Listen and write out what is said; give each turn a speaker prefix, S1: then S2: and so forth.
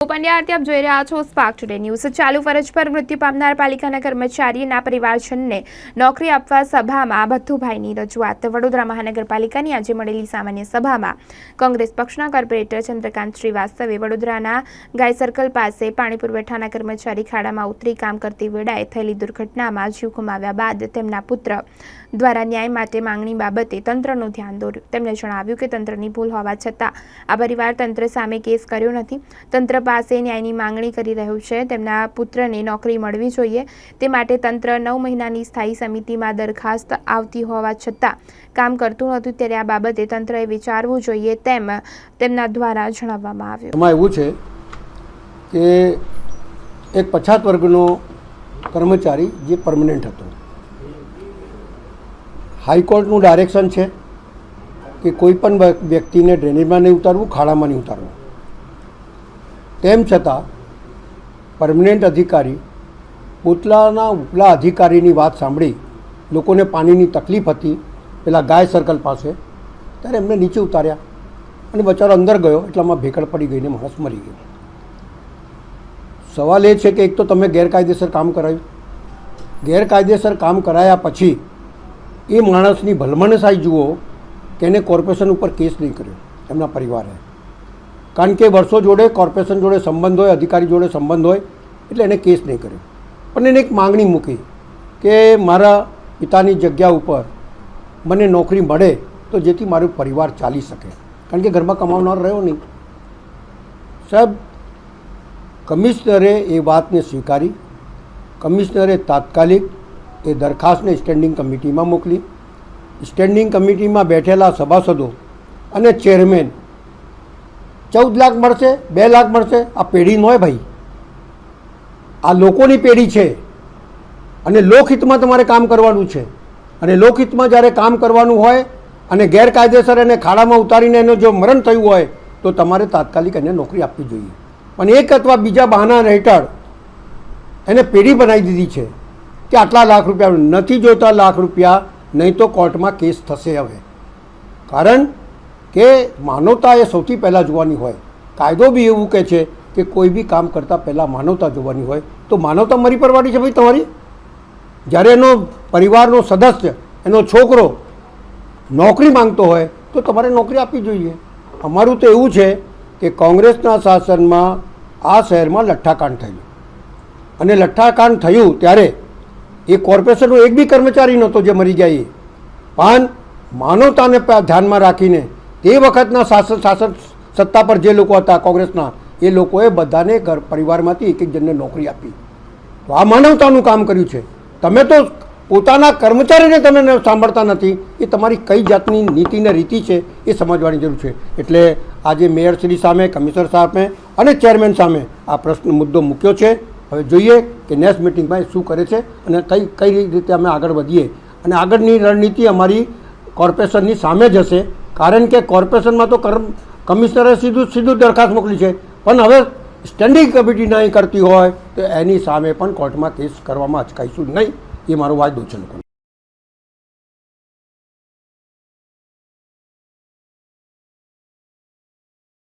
S1: પંડ્યા આપ જોઈ રહ્યા છો સ્પાર્ક ટુડે ન્યૂઝ ચાલુ ફરજ પર મૃત્યુ પામનાર પાલિકાના કર્મચારીના પરિવારજનને નોકરી આપવા સભામાં ભથ્થુભાઈની રજૂઆત. વડોદરા મહાનગરપાલિકાની આજે મળેલી સામાન્ય સભામાં કોંગ્રેસ પક્ષના કોર્પોરેટર ચંદ્રકાંત શ્રીવાસ્તવે વડોદરાના ગાય સર્કલ પાસે પાણી પુરવઠાના કર્મચારી ખાડામાં ઉતરી કામ કરતી વેળાએ થયેલી દુર્ઘટનામાં જીવ ગુમાવ્યા બાદ તેમના પુત્ર દ્વારા ન્યાય માટે માંગણી બાબતે તંત્રનું ધ્યાન દોર્યું. તેમણે જણાવ્યું કે તંત્રની ભૂલ હોવા છતાં આ પરિવાર તંત્ર સામે કેસ કર્યો નથી. તંત્ર પાસે ન્યાયની માંગણી કરી રહ્યું છે. તેમના પુત્રને નોકરી મળવી જોઈએ. તે માટે તંત્ર નવ મહિનાની સ્થાયી સમિતિમાં દરખાસ્ત આવતી હોવા છતાં કામ કરતું નહોતું ત્યારે આ બાબતે તંત્રએ વિચારવું જોઈએ તેમ તેમના દ્વારા જણાવવામાં આવ્યું.
S2: એમાં એવું છે કે એક પછાત વર્ગનો કર્મચારી જે પરમનન્ટ હતો. હાઈકોર્ટનું ડાયરેક્શન છે કે કોઈ પણ વ્યક્તિને ડ્રેનેજમાં નહીં ઉતારવું, ખાડામાં નહીં ઉતારવું. તેમ છતાં, પરમનન્ટ અધિકારી પોતલાના ઉપલા અધિકારીની વાત સાંભળી, લોકોને પાણીની તકલીફ હતી, પેલા ગાય સર્કલ પાસે, ત્યારે એમને નીચે ઉતાર્યા અને બચારો અંદર ગયો, એટલામાં ભેકડ પડી ગઈને માણસ મરી ગયો. સવાલ એ છે કે એક તો તમે ગેરકાયદેસર કામ કરાયું. ગેરકાયદેસર કામ કરાયા પછી એ માણસની ભલમણસાઈ જુઓ કે એને કોર્પોરેશન ઉપર કેસ નહીં કર્યો. એમના પરિવારે. કારણ કે વર્ષો જોડે કોર્પોરેશન જોડે સંબંધ હોય, અધિકારી જોડે સંબંધ હોય, એટલે એને કેસ નહીં કર્યો. પણ એને એક માગણી મૂકી કે મારા પિતાની જગ્યા ઉપર મને નોકરી મળે તો જેથી મારો પરિવાર ચાલી શકે. કારણ કે ઘરમાં કમાવનાર રહ્યો નહીં. સાહેબ, કમિશનરે એ વાતને સ્વીકારી. કમિશનરે તાત્કાલિક એ દરખાસ્તને સ્ટેન્ડિંગ કમિટીમાં મોકલી. સ્ટેન્ડિંગ કમિટીમાં બેઠેલા સભાસદો અને ચેરમેન ચૌદ લાખ મળશે, બે લાખ મળશે, આ પેઢી નોય ભાઈ. આ લોકોની પેઢી છે. અને લોકહિતમાં તમારે કામ કરવાનું છે. અને લોકહિતમાં જ્યારે કામ કરવાનું હોય અને ગેરકાયદેસર એને ખાડામાં ઉતારીને એનું જો મરણ થયું હોય, તો તમારે તાત્કાલિક એને નોકરી આપવી જોઈએ. પણ એક અથવા બીજા બહાના હેઠળ એને પેઢી બનાવી દીધી છે. કે આટલા લાખ રૂપિયા નથી જોઈતા લાખ રૂપિયા, નહીં તો કોર્ટમાં કેસ થશે હવે. કારણ કે માનવતા એ સૌથી પહેલાં જોવાની હોય. કાયદો બી એવું કહે છે કે કોઈ બી કામ કરતાં પહેલાં માનવતા જોવાની હોય. તો માનવતા મરી પરવાની છે ભાઈ તમારી? જ્યારે એનો પરિવારનો સદસ્ય, એનો છોકરો નોકરી માંગતો હોય, તો તમારે નોકરી આપવી જોઈએ. અમારું તો એવું છે કે કોંગ્રેસના શાસનમાં આ શહેરમાં લઠ્ઠાકાંડ થયું અને લઠ્ઠાકાંડ થયું ત્યારે એ કોર્પોરેશનનો એક બી કર્મચારી નહોતો જે મરી એ. પણ માનવતાને ધ્યાનમાં રાખીને તે વખતના શાસન શાસન સત્તા પર જે લોકો હતા કોંગ્રેસના, એ લોકોએ બધાને ઘર પરિવારમાંથી એક એક જણને નોકરી આપી. તો આ માનવતાનું કામ કર્યું છે. તમે તો પોતાના કર્મચારીને તમે સાંભળતા નથી. એ તમારી કઈ જાતની નીતિ ને રીતિ છે એ સમજવાની જરૂર છે. એટલે આજે મેયરશ્રી સામે, કમિશનર સામે અને ચેરમેન સામે આ પ્રશ્ન મુદ્દો મૂક્યો છે. હવે જોઈએ કે નેક્સ્ટ મિટિંગમાં શું કરે છે અને કઈ કઈ રીતે અમે આગળ વધીએ. અને આગળની રણનીતિ અમારી કોર્પોરેશનની સામે જ હશે. કારણ કે કોર્પોરેશનમાં તો કમિશનરે સીધું સીધું દરખાસ્ત મોકલી છે. પણ હવે સ્ટેન્ડિંગ કમિટી નહીં કરતી હોય તો એની સામે પણ કોર્ટમાં કેસ કરવામાં અચકાઈશું નહીં. એ મારો વાયદો છે લોકોને.